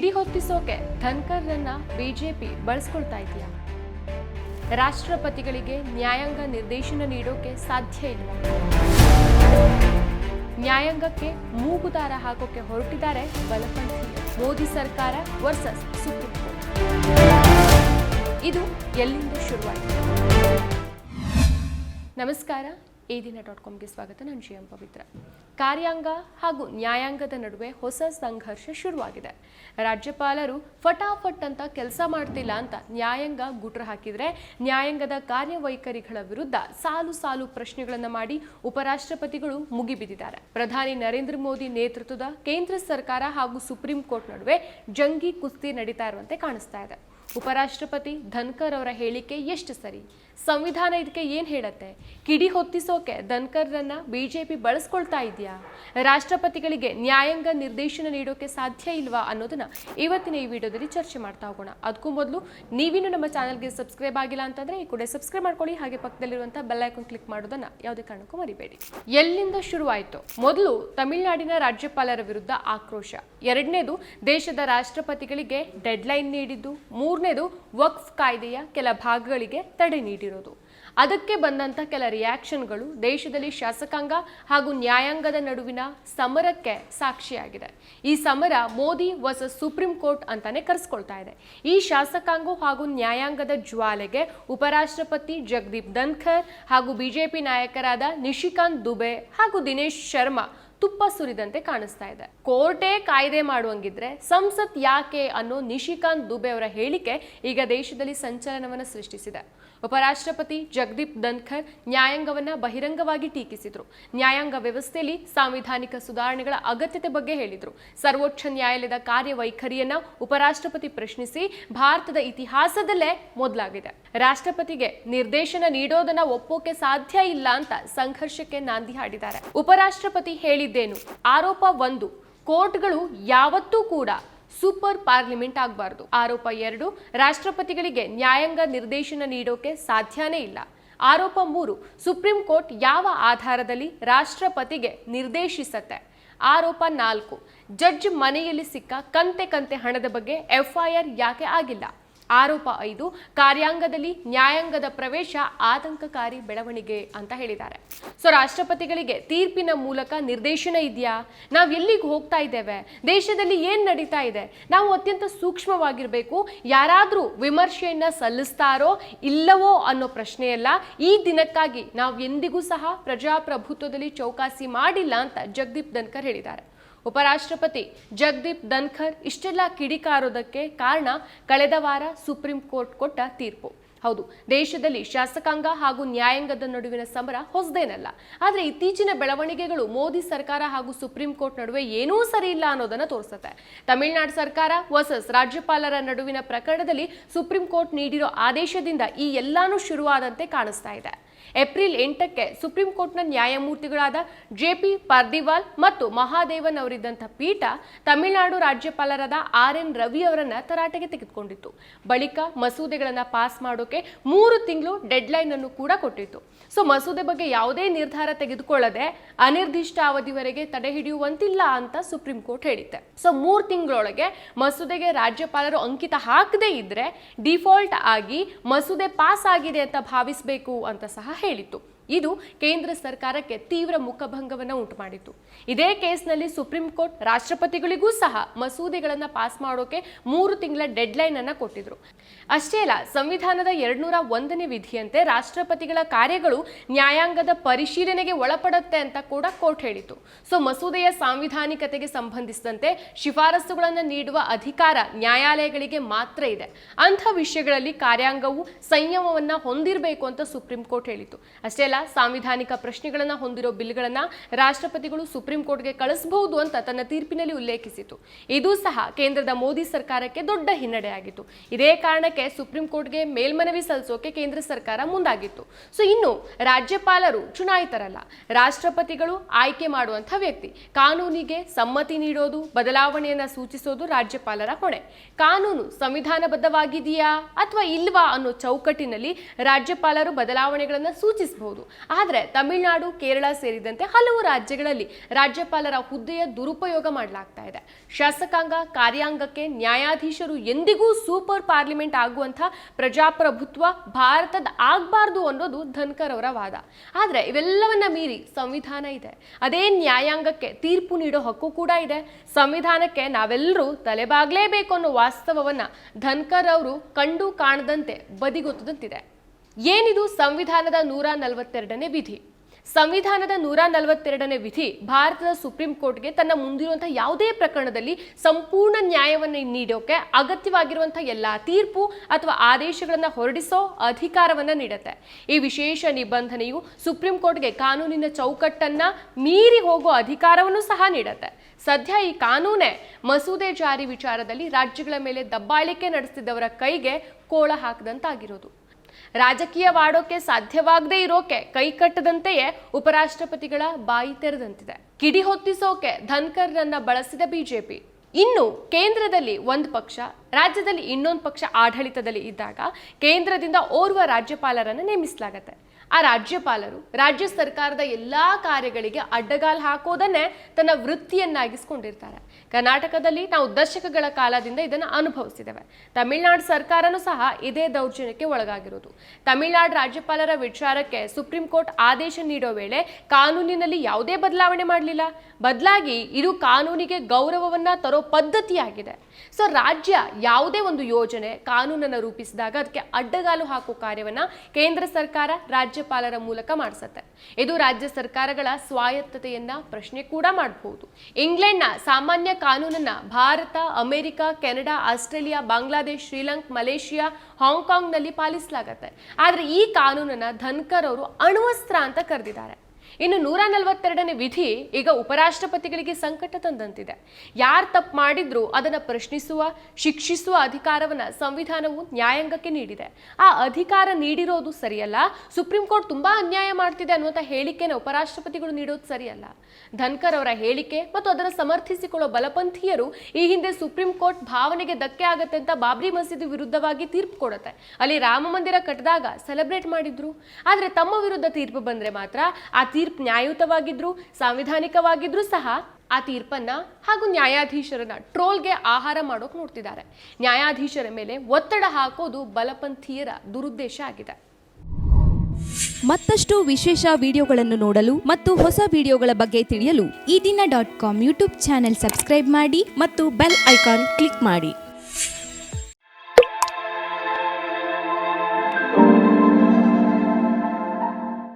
ಕಿಡಿ ಹೊತ್ತಿಸೋಕೆ ಧನ್ಕರ್ರನ್ನ ಬಿಜೆಪಿ ಬಳಸ್ಕೊಳ್ತಾ ಇದೆಯಾ? ರಾಷ್ಟ್ರಪತಿಗಳಿಗೆ ನ್ಯಾಯಾಂಗ ನಿರ್ದೇಶನ ನೀಡೋಕೆ ಸಾಧ್ಯ ಇಲ್ಲ. ನ್ಯಾಯಾಂಗಕ್ಕೆ ಮೂಗುದಾರ ಹಾಕೋಕೆ ಹೊರಟಿದ್ದಾರೆ ಬಲಪಂಥಿ ಮೋದಿ ಸರ್ಕಾರ ವರ್ಸಸ್ ಸುಪ್ರೀಂ ಕೋರ್ಟ್. ಇದು ಎಲ್ಲಿಂದ ಶುರುವಾಯಿತು? ನಮಸ್ಕಾರ. ಈ ದಿನ ಡಾಟ್ ಕಾಮ್ಗೆ ಸ್ವಾಗತ. ನಾನು ಜಿ ಎಂ ಪವಿತ್ರ. ಕಾರ್ಯಾಂಗ ಹಾಗೂ ನ್ಯಾಯಾಂಗದ ನಡುವೆ ಹೊಸ ಸಂಘರ್ಷ ಶುರುವಾಗಿದೆ. ರಾಜ್ಯಪಾಲರು ಫಟಾಫಟ್ ಅಂತ ಕೆಲಸ ಮಾಡ್ತಿಲ್ಲ ಅಂತ ನ್ಯಾಯಾಂಗ ಗುಟ್ರ ಹಾಕಿದ್ರೆ ನ್ಯಾಯಾಂಗದ ಕಾರ್ಯವೈಖರಿಗಳ ವಿರುದ್ಧ ಸಾಲು ಸಾಲು ಪ್ರಶ್ನೆಗಳನ್ನು ಮಾಡಿ ಉಪರಾಷ್ಟ್ರಪತಿಗಳು ಮುಗಿಬಿದ್ದಿದ್ದಾರೆ. ಪ್ರಧಾನಿ ನರೇಂದ್ರ ಮೋದಿ ನೇತೃತ್ವದ ಕೇಂದ್ರ ಸರ್ಕಾರ ಹಾಗೂ ಸುಪ್ರೀಂ ಕೋರ್ಟ್ ನಡುವೆ ಜಂಗಿ ಕುಸ್ತಿ ನಡೀತಾ ಇರುವಂತೆ ಕಾಣಿಸ್ತಾ ಇದೆ. ಉಪರಾಷ್ಟ್ರಪತಿ ಧನ್ಕರ್ ಅವರ ಹೇಳಿಕೆ ಎಷ್ಟು ಸರಿ? ಸಂವಿಧಾನ ಇದಕ್ಕೆ ಏನ್ ಹೇಳತ್ತೆ? ಕಿಡಿ ಹೊತ್ತಿಸೋಕೆ ಧನ್ಕರ್ರನ್ನ ಬಿಜೆಪಿ ಬಳಸ್ಕೊಳ್ತಾ ಇದೆಯಾ? ರಾಷ್ಟ್ರಪತಿಗಳಿಗೆ ನ್ಯಾಯಾಂಗ ನಿರ್ದೇಶನ ನೀಡೋಕೆ ಸಾಧ್ಯ ಇಲ್ವಾ ಅನ್ನೋದನ್ನ ಇವತ್ತಿನ ಈ ವಿಡಿಯೋದಲ್ಲಿ ಚರ್ಚೆ ಮಾಡ್ತಾ ಹೋಗೋಣ. ಅದಕ್ಕೂ ಮೊದಲು ನೀವಿನ್ನು ನಮ್ಮ ಚಾನಲ್ಗೆ ಸಬ್ಸ್ಕ್ರೈಬ್ ಆಗಿಲ್ಲ ಅಂತಂದ್ರೆ ಈ ಕೂಡ ಸಬ್ಸ್ಕ್ರೈಬ್ ಮಾಡ್ಕೊಳ್ಳಿ. ಹಾಗೆ ಪಕ್ಕದಲ್ಲಿರುವಂತಹ ಬೆಲ್ ಐಕಾನ್ ಕ್ಲಿಕ್ ಮಾಡೋದನ್ನ ಯಾವುದೇ ಕಾರಣಕ್ಕೂ ಮರಿಬೇಡಿ. ಎಲ್ಲಿಂದ ಶುರುವಾಯಿತು? ಮೊದಲು ತಮಿಳುನಾಡಿನ ರಾಜ್ಯಪಾಲರ ವಿರುದ್ಧ ಆಕ್ರೋಶ. ಎರಡನೇದು, ದೇಶದ ರಾಷ್ಟ್ರಪತಿಗಳಿಗೆ ಡೆಡ್ಲೈನ್ ನೀಡಿದ್ದು. ಮೂರನೇದು, ವಕ್ಫ್ ಕಾಯ್ದೆಯ ಕೆಲ ಭಾಗಗಳಿಗೆ ತಡೆ ಅದಕ್ಕೆ ಬಂದಂಥ ಕೆಲ ರಿಯಾಕ್ಷನ್ಗಳು ದೇಶದಲ್ಲಿ ಶಾಸಕಾಂಗ ಹಾಗೂ ನ್ಯಾಯಾಂಗದ ನಡುವಿನ ಸಮರಕ್ಕೆ ಸಾಕ್ಷಿಯಾಗಿದೆ. ಈ ಸಮರ ಮೋದಿ ವರ್ಸಸ್ ಸುಪ್ರೀಂ ಕೋರ್ಟ್ ಅಂತಾನೆ ಕರೆಸ್ಕೊಳ್ತಾ ಇದೆ. ಈ ಶಾಸಕಾಂಗ ಹಾಗೂ ನ್ಯಾಯಾಂಗದ ಜ್ವಾಲೆಗೆ ಉಪರಾಷ್ಟ್ರಪತಿ ಜಗದೀಪ್ ಧನ್ಖರ್ ಹಾಗೂ ಬಿಜೆಪಿ ನಾಯಕರಾದ ನಿಶಿಕಾಂತ್ ದುಬೆ ಹಾಗೂ ದಿನೇಶ್ ಶರ್ಮಾ ತುಪ್ಪ ಸುರಿದಂತೆ ಕಾಣಿಸ್ತಾ ಇದೆ. ಕೋರ್ಟೇ ಕಾಯ್ದೆ ಮಾಡುವಂಗಿದ್ರೆ ಸಂಸತ್ ಯಾಕೆ ಅನ್ನೋ ನಿಶಿಕಾಂತ್ ದುಬೆ ಅವರ ಹೇಳಿಕೆ ಈಗ ದೇಶದಲ್ಲಿ ಸಂಚಲನವನ್ನು ಸೃಷ್ಟಿಸಿದೆ. ಉಪರಾಷ್ಟ್ರಪತಿ ಜಗದೀಪ್ ಧನ್ಖರ್ ನ್ಯಾಯಾಂಗವನ್ನ ಬಹಿರಂಗವಾಗಿ ಟೀಕಿಸಿದ್ರು. ನ್ಯಾಯಾಂಗ ವ್ಯವಸ್ಥೆಯಲ್ಲಿ ಸಾಂವಿಧಾನಿಕ ಸುಧಾರಣೆಗಳ ಅಗತ್ಯತೆ ಬಗ್ಗೆ ಹೇಳಿದ್ರು. ಸರ್ವೋಚ್ಚ ನ್ಯಾಯಾಲಯದ ಕಾರ್ಯವೈಖರಿಯನ್ನ ಉಪರಾಷ್ಟ್ರಪತಿ ಪ್ರಶ್ನಿಸಿ ಭಾರತದ ಇತಿಹಾಸದಲ್ಲೇ ಮೊದಲಾಗಿದೆ. ರಾಷ್ಟ್ರಪತಿಗೆ ನಿರ್ದೇಶನ ನೀಡೋದನ್ನ ಒಪ್ಪೋಕೆ ಸಾಧ್ಯ ಇಲ್ಲ ಅಂತ ಸಂಘರ್ಷಕ್ಕೆ ನಾಂದಿ ಹಾಡಿದ್ದಾರೆ. ಉಪರಾಷ್ಟ್ರಪತಿ ಹೇಳಿದ್ದೇನು. ಆರೋಪ ಒಂದು. ಕೋರ್ಟ್ಗಳು ಯಾವತ್ತೂ ಕೂಡ ಸೂಪರ್ ಪಾರ್ಲಿಮೆಂಟ್ ಆಗಬಾರ್ದು. ಆರೋಪ ಎರಡು, ರಾಷ್ಟ್ರಪತಿಗಳಿಗೆ ನ್ಯಾಯಾಂಗ ನಿರ್ದೇಶನ ನೀಡೋಕೆ ಸಾಧ್ಯನೇ ಇಲ್ಲ. ಆರೋಪ ಮೂರು, ಸುಪ್ರೀಂ ಕೋರ್ಟ್ ಯಾವ ಆಧಾರದಲ್ಲಿ ರಾಷ್ಟ್ರಪತಿಗೆ ನಿರ್ದೇಶಿಸತ್ತೆ? ಆರೋಪ ನಾಲ್ಕು, ಜಡ್ಜ್ ಮನೆಯಲ್ಲಿ ಸಿಕ್ಕ ಕಂತೆ ಕಂತೆ ಹಣದ ಬಗ್ಗೆ ಎಫ್ಐಆರ್ ಯಾಕೆ ಆಗಿಲ್ಲ? ಆರೋಪ ಐದು, ಕಾರ್ಯಾಂಗದಲ್ಲಿ ನ್ಯಾಯಾಂಗದ ಪ್ರವೇಶ ಆತಂಕಕಾರಿ ಬೆಳವಣಿಗೆ ಅಂತ ಹೇಳಿದ್ದಾರೆ. ಸೊ, ರಾಷ್ಟ್ರಪತಿಗಳಿಗೆ ತೀರ್ಪಿನ ಮೂಲಕ ನಿರ್ದೇಶನ ಇದೆಯಾ? ನಾವು ಎಲ್ಲಿಗೆ ಹೋಗ್ತಾ ಇದ್ದೇವೆ? ದೇಶದಲ್ಲಿ ಏನ್ ನಡೀತಾ ಇದೆ? ನಾವು ಅತ್ಯಂತ ಸೂಕ್ಷ್ಮವಾಗಿರಬೇಕು. ಯಾರಾದರೂ ವಿಮರ್ಶೆಯನ್ನ ಸಲ್ಲಿಸ್ತಾರೋ ಇಲ್ಲವೋ ಅನ್ನೋ ಪ್ರಶ್ನೆಯಲ್ಲ, ಈ ದಿನಕ್ಕಾಗಿ ನಾವು ಎಂದಿಗೂ ಸಹ ಪ್ರಜಾಪ್ರಭುತ್ವದಲ್ಲಿ ಚೌಕಾಸಿ ಮಾಡಿಲ್ಲ ಅಂತ ಜಗದೀಪ್ ಧನ್ಕರ್ ಹೇಳಿದ್ದಾರೆ. ಉಪರಾಷ್ಟ್ರಪತಿ ಜಗದೀಪ್ ಧನ್ಖರ್ ಇಷ್ಟೆಲ್ಲ ಕಿಡಿಕಾರೋದಕ್ಕೆ ಕಾರಣ ಕಳೆದ ವಾರ ಸುಪ್ರೀಂ ಕೋರ್ಟ್ ಕೊಟ್ಟ ತೀರ್ಪು. ಹೌದು, ದೇಶದಲ್ಲಿ ಶಾಸಕಾಂಗ ಹಾಗೂ ನ್ಯಾಯಾಂಗದ ನಡುವಿನ ಸಮರ ಹೊಸದೇನಲ್ಲ. ಆದರೆ ಇತ್ತೀಚಿನ ಬೆಳವಣಿಗೆಗಳು ಮೋದಿ ಸರ್ಕಾರ ಹಾಗೂ ಸುಪ್ರೀಂ ಕೋರ್ಟ್ ನಡುವೆ ಏನೂ ಸರಿ ಇಲ್ಲ ಅನ್ನೋದನ್ನು ತೋರಿಸುತ್ತೆ. ತಮಿಳುನಾಡು ಸರ್ಕಾರ ವರ್ಸಸ್ ರಾಜ್ಯಪಾಲರ ನಡುವಿನ ಪ್ರಕರಣದಲ್ಲಿ ಸುಪ್ರೀಂ ಕೋರ್ಟ್ ನೀಡಿರೋ ಆದೇಶದಿಂದ ಈ ಎಲ್ಲಾನು ಶುರುವಾದಂತೆ ಕಾಣಿಸ್ತಾ ಇದೆ. ಏಪ್ರಿಲ್ ಎಂಟಕ್ಕೆ ಸುಪ್ರೀಂ ಕೋರ್ಟ್ನ ನ್ಯಾಯಮೂರ್ತಿಗಳಾದ ಜೆ ಪಿ ಪಾರ್ದಿವಾಲ್ ಮತ್ತು ಮಹಾದೇವನ್ ಅವರಿದ್ದಂಥ ಪೀಠ ತಮಿಳುನಾಡು ರಾಜ್ಯಪಾಲರಾದ ಆರ್ ಎನ್ ರವಿ ಅವರನ್ನ ತರಾಟೆಗೆ ತೆಗೆದುಕೊಂಡಿತ್ತು. ಬಳಿಕ ಮಸೂದೆಗಳನ್ನು ಪಾಸ್ ಮಾಡೋಕೆ ಮೂರು ತಿಂಗಳು ಡೆಡ್ಲೈನ್ ಅನ್ನು ಕೂಡ ಕೊಟ್ಟಿತ್ತು. ಸೊ ಮಸೂದೆ ಬಗ್ಗೆ ಯಾವುದೇ ನಿರ್ಧಾರ ತೆಗೆದುಕೊಳ್ಳದೆ ಅನಿರ್ದಿಷ್ಟ ಅವಧಿವರೆಗೆ ತಡೆ ಹಿಡಿಯುವಂತಿಲ್ಲ ಅಂತ ಸುಪ್ರೀಂ ಕೋರ್ಟ್ ಹೇಳಿದೆ ಸೊ ಮೂರು ತಿಂಗಳೊಳಗೆ ಮಸೂದೆಗೆ ರಾಜ್ಯಪಾಲರು ಅಂಕಿತ ಹಾಕದೇ ಇದ್ರೆ ಡಿಫಾಲ್ಟ್ ಆಗಿ ಮಸೂದೆ ಪಾಸ್ ಆಗಿದೆ ಅಂತ ಭಾವಿಸಬೇಕು ಅಂತ ಸಹ ಹೇಳಿತ್ತು. ಇದು ಕೇಂದ್ರ ಸರ್ಕಾರಕ್ಕೆ ತೀವ್ರ ಮುಖಭಂಗವನ್ನು ಉಂಟು ಮಾಡಿತು ಇದೇ ಕೇಸ್ನಲ್ಲಿ ಸುಪ್ರೀಂ ಕೋರ್ಟ್ ರಾಷ್ಟ್ರಪತಿಗಳಿಗೂ ಸಹ ಮಸೂದೆಗಳನ್ನು ಪಾಸ್ ಮಾಡೋಕೆ ಮೂರು ತಿಂಗಳ ಡೆಡ್ಲೈನ್ ಅನ್ನ ಕೊಟ್ಟಿದ್ರು. ಅಷ್ಟೇ ಅಲ್ಲ, ಸಂವಿಧಾನದ ಎರಡ್ನೂರ ಒಂದನೇ ವಿಧಿಯಂತೆ ರಾಷ್ಟ್ರಪತಿಗಳ ಕಾರ್ಯಗಳು ನ್ಯಾಯಾಂಗದ ಪರಿಶೀಲನೆಗೆ ಒಳಪಡುತ್ತೆ ಅಂತ ಕೂಡ ಕೋರ್ಟ್ ಹೇಳಿತು ಸೊ, ಮಸೂದೆಯ ಸಾಂವಿಧಾನಿಕತೆಗೆ ಸಂಬಂಧಿಸಿದಂತೆ ಶಿಫಾರಸುಗಳನ್ನು ನೀಡುವ ಅಧಿಕಾರ ನ್ಯಾಯಾಲಯಗಳಿಗೆ ಮಾತ್ರ ಇದೆ. ಅಂಥ ವಿಷಯಗಳಲ್ಲಿ ಕಾರ್ಯಾಂಗವು ಸಂಯಮವನ್ನ ಹೊಂದಿರಬೇಕು ಅಂತ ಸುಪ್ರೀಂ ಕೋರ್ಟ್ ಹೇಳಿತು ಅಷ್ಟೇ ಅಲ್ಲ ಸಾಂವಿಧಾನಿಕ ಪ್ರಶ್ನೆಗಳನ್ನು ಹೊಂದಿರೋ ಬಿಲ್ಗಳನ್ನು ರಾಷ್ಟ್ರಪತಿಗಳು ಸುಪ್ರೀಂ ಕೋರ್ಟ್ಗೆ ಕಳಿಸಬಹುದು ಅಂತ ತನ್ನ ತೀರ್ಪಿನಲ್ಲಿ ಉಲ್ಲೇಖಿಸಿತು. ಇದು ಸಹ ಕೇಂದ್ರದ ಮೋದಿ ಸರ್ಕಾರಕ್ಕೆ ದೊಡ್ಡ ಹಿನ್ನಡೆಯಾಗಿತ್ತು ಇದೇ ಕಾರಣಕ್ಕೆ ಸುಪ್ರೀಂ ಕೋರ್ಟ್ಗೆ ಮೇಲ್ಮನವಿ ಸಲ್ಲಿಸೋಕೆ ಕೇಂದ್ರ ಸರ್ಕಾರ ಮುಂದಾಗಿತ್ತು. ಸೊ, ಇನ್ನು ರಾಜ್ಯಪಾಲರು ಚುನಾಯಿತರಲ್ಲ. ರಾಷ್ಟ್ರಪತಿಗಳು ಆಯ್ಕೆ ಮಾಡುವಂಥ ವ್ಯಕ್ತಿ. ಕಾನೂನಿಗೆ ಸಮ್ಮತಿ ನೀಡೋದು, ಬದಲಾವಣೆಯನ್ನ ಸೂಚಿಸೋದು ರಾಜ್ಯಪಾಲರ ಹೊಣೆ. ಕಾನೂನು ಸಂವಿಧಾನಬದ್ಧವಾಗಿದೆಯಾ ಅಥವಾ ಇಲ್ವಾ ಅನ್ನೋ ಚೌಕಟ್ಟಿನಲ್ಲಿ ರಾಜ್ಯಪಾಲರು ಬದಲಾವಣೆಗಳನ್ನು ಸೂಚಿಸಬಹುದು? ಮಾಡಬಹುದು ಆದರೆ ತಮಿಳುನಾಡು, ಕೇರಳ ಸೇರಿದಂತೆ ಹಲವು ರಾಜ್ಯಗಳಲ್ಲಿ ರಾಜ್ಯಪಾಲರ ಹುದ್ದೆಯ ದುರುಪಯೋಗ ಮಾಡಲಾಗ್ತಾ ಇದೆ. ಶಾಸಕಾಂಗ ಕಾರ್ಯಾಂಗಕ್ಕೆ ನ್ಯಾಯಾಧೀಶರು ಎಂದಿಗೂ ಸೂಪರ್ ಪಾರ್ಲಿಮೆಂಟ್ ಆಗುವಂತಹ ಪ್ರಜಾಪ್ರಭುತ್ವ ಭಾರತದ ಆಗಬಾರ್ದು ಅನ್ನೋದು ಧನ್ಕರ್ ಅವರ ವಾದ. ಆದರೆ ಇವೆಲ್ಲವನ್ನ ಮೀರಿ ಸಂವಿಧಾನ ಇದೆ. ಅದೇ ನ್ಯಾಯಾಂಗಕ್ಕೆ ತೀರ್ಪು ನೀಡೋ ಹಕ್ಕು ಕೂಡ ಇದೆ. ಸಂವಿಧಾನಕ್ಕೆ ನಾವೆಲ್ಲರೂ ತಲೆಬಾಗಲೇಬೇಕು ಅನ್ನೋ ವಾಸ್ತವವನ್ನ ಧನ್ಕರ್ ಅವರು ಕಂಡು ಕಾಣದಂತೆ ಬದಿಗೊತ್ತದಂತಿದೆ. ಏನಿದು ಸಂವಿಧಾನದ ನೂರ ನಲವತ್ತೆರಡನೇ ವಿಧಿ? ಸಂವಿಧಾನದ ನೂರ ನಲವತ್ತೆರಡನೇ ವಿಧಿ ಭಾರತದ ಸುಪ್ರೀಂ ಕೋರ್ಟ್ಗೆ ತನ್ನ ಮುಂದಿರುವಂತಹ ಯಾವುದೇ ಪ್ರಕರಣದಲ್ಲಿ ಸಂಪೂರ್ಣ ನ್ಯಾಯವನ್ನು ನೀಡೋಕೆ ಅಗತ್ಯವಾಗಿರುವಂತಹ ಎಲ್ಲಾ ತೀರ್ಪು ಅಥವಾ ಆದೇಶಗಳನ್ನು ಹೊರಡಿಸೋ ಅಧಿಕಾರವನ್ನ ನೀಡುತ್ತೆ. ಈ ವಿಶೇಷ ನಿಬಂಧನೆಯು ಸುಪ್ರೀಂ ಕೋರ್ಟ್ಗೆ ಕಾನೂನಿನ ಚೌಕಟ್ಟನ್ನ ಮೀರಿ ಹೋಗೋ ಅಧಿಕಾರವನ್ನು ಸಹ ನೀಡುತ್ತೆ. ಸದ್ಯ ಈ ಕಾನೂನೇ ಮಸೂದೆ ಜಾರಿ ವಿಚಾರದಲ್ಲಿ ರಾಜ್ಯಗಳ ಮೇಲೆ ದಬ್ಬಾಳಿಕೆ ನಡೆಸ್ತಿದ್ದವರ ಕೈಗೆ ಕೋಳ ಹಾಕದಂತಾಗಿರೋದು. ರಾಜಕೀಯವಾಡೋಕೆ ಸಾಧ್ಯವಾಗದೇ ಇರೋಕೆ ಕೈ ಕಟ್ಟದಂತೆಯೇ ಉಪರಾಷ್ಟ್ರಪತಿಗಳ ಬಾಯಿ ತೆರೆದಂತಿದೆ. ಕಿಡಿ ಹೊತ್ತಿಸೋಕೆ ಧನ್ಕರ್ರನ್ನ ಬಳಸಿದ ಬಿಜೆಪಿ. ಇನ್ನು ಕೇಂದ್ರದಲ್ಲಿ ಒಂದು ಪಕ್ಷ, ರಾಜ್ಯದಲ್ಲಿ ಇನ್ನೊಂದು ಪಕ್ಷ ಆಡಳಿತದಲ್ಲಿ ಇದ್ದಾಗ ಕೇಂದ್ರದಿಂದ ಓರ್ವ ರಾಜ್ಯಪಾಲರನ್ನು ನೇಮಿಸಲಾಗತ್ತೆ. ಆ ರಾಜ್ಯಪಾಲರು ರಾಜ್ಯ ಸರ್ಕಾರದ ಎಲ್ಲಾ ಕಾರ್ಯಗಳಿಗೆ ಅಡ್ಡಗಾಲು ಹಾಕೋದನ್ನೇ ತನ್ನ ವೃತ್ತಿಯನ್ನಾಗಿಸ್ಕೊಂಡಿರ್ತಾರೆ. ಕರ್ನಾಟಕದಲ್ಲಿ ನಾವು ದಶಕಗಳ ಕಾಲದಿಂದ ಇದನ್ನು ಅನುಭವಿಸಿದ್ದೇವೆ. ತಮಿಳುನಾಡು ಸರ್ಕಾರನೂ ಸಹ ಇದೇ ದೌರ್ಜನ್ಯಕ್ಕೆ ಒಳಗಾಗಿರೋದು. ತಮಿಳುನಾಡು ರಾಜ್ಯಪಾಲರ ವಿಚಾರಕ್ಕೆ ಸುಪ್ರೀಂ ಕೋರ್ಟ್ ಆದೇಶ ನೀಡೋ ವೇಳೆ ಕಾನೂನಿನಲ್ಲಿ ಯಾವುದೇ ಬದಲಾವಣೆ ಮಾಡಲಿಲ್ಲ. ಬದಲಾಗಿ ಇದು ಕಾನೂನಿಗೆ ಗೌರವವನ್ನ ತರೋ ಪದ್ಧತಿಯಾಗಿದೆ. ಸೊ ರಾಜ್ಯ ಯಾವುದೇ ಒಂದು ಯೋಜನೆ ಕಾನೂನನ್ನು ರೂಪಿಸಿದಾಗ ಅದಕ್ಕೆ ಅಡ್ಡಗಾಲು ಹಾಕೋ ಕಾರ್ಯವನ್ನ ಕೇಂದ್ರ ಸರ್ಕಾರ ರಾಜ್ಯಪಾಲರ ಮೂಲಕ ಮಾಡಿಸತ್ತೆ. ಇದು ರಾಜ್ಯ ಸರ್ಕಾರಗಳ ಸ್ವಾಯತ್ತತೆಯನ್ನ ಪ್ರಶ್ನೆ ಕೂಡ ಮಾಡಬಹುದು. ಇಂಗ್ಲೆಂಡ್ನ ಸಾಮಾನ್ಯ ಕಾನೂನನ್ನ Bharat, America, Canada, Australia, Bangladesh, Sri Lanka, Malaysia, ಹಾಂಗ್ಕಾಂಗ್ನಲ್ಲಿ ಪಾಲಿಸಲಾಗತ್ತೆ. ಆದರೆ ಈ ಕಾನೂನನ್ನ ಧನ್ಕರ್ ಅವರು ಅಣುವಸ್ತ್ರ ಅಂತ ಕರೆದಿದ್ದಾರೆ. ಇನ್ನು ನೂರ ನಲವತ್ತೆರಡನೇ ವಿಧಿ ಈಗ ಉಪರಾಷ್ಟ್ರಪತಿಗಳಿಗೆ ಸಂಕಟ ತಂದಂತಿದೆ. ಯಾರು ತಪ್ಪು ಮಾಡಿದ್ರು ಅದನ್ನ ಪ್ರಶ್ನಿಸುವ, ಶಿಕ್ಷಿಸುವ ಅಧಿಕಾರವನ್ನ ಸಂವಿಧಾನವು ನ್ಯಾಯಾಂಗಕ್ಕೆ ನೀಡಿದೆ. ಆ ಅಧಿಕಾರ ನೀಡಿರೋದು ಸರಿಯಲ್ಲ, ಸುಪ್ರೀಂ ಕೋರ್ಟ್ ತುಂಬಾ ಅನ್ಯಾಯ ಮಾಡ್ತಿದೆ ಅನ್ನುವಂಥ ಹೇಳಿಕೆನ ಉಪರಾಷ್ಟ್ರಪತಿಗಳು ನೀಡೋದು ಸರಿಯಲ್ಲ. ಧನ್ಕರ್ ಅವರ ಹೇಳಿಕೆ ಮತ್ತು ಅದನ್ನು ಸಮರ್ಥಿಸಿಕೊಳ್ಳೋ ಬಲಪಂಥೀಯರು ಈ ಹಿಂದೆ ಸುಪ್ರೀಂ ಕೋರ್ಟ್ ಭಾವನೆಗೆ ಧಕ್ಕೆ ಆಗತ್ತೆ ಅಂತ ಬಾಬ್ರಿ ಮಸೀದಿ ವಿರುದ್ಧವಾಗಿ ತೀರ್ಪು ಕೊಡುತ್ತೆ. ಅಲ್ಲಿ ರಾಮ ಮಂದಿರ ಕಟ್ಟಿದಾಗ ಸೆಲೆಬ್ರೇಟ್ ಮಾಡಿದ್ರು. ಆದ್ರೆ ತಮ್ಮ ವಿರುದ್ಧ ತೀರ್ಪು ಬಂದ್ರೆ ಮಾತ್ರ ಆ ತೀರ್ಪು ನ್ಯಾಯಯುತವಾಗಿದ್ರು ಸಾಂವಿಧಾನಿಕವಾಗಿದ್ರು ಸಹ ಆ ತೀರ್ಪನ್ನ ಹಾಗೂ ನ್ಯಾಯಾಧೀಶರನ್ನ ಟ್ರೋಲ್ಗೆ ಆಹಾರ ಮಾಡೋಕೆ ನೋಡ್ತಿದ್ದಾರೆ. ನ್ಯಾಯಾಧೀಶರ ಮೇಲೆ ಒತ್ತಡ ಹಾಕೋದು ಬಲಪಂಥೀಯರ ದುರುದ್ದೇಶ ಆಗಿದೆ. ಮತ್ತಷ್ಟು ವಿಶೇಷ ವಿಡಿಯೋಗಳನ್ನು ನೋಡಲು ಮತ್ತು ಹೊಸ ವಿಡಿಯೋಗಳ ಬಗ್ಗೆ ತಿಳಿಯಲು Ee Dina dot com YouTube channel subscribe ಮಾಡಿ ಮತ್ತು ಬೆಲ್ ಐಕಾನ್ ಕ್ಲಿಕ್ ಮಾಡಿ.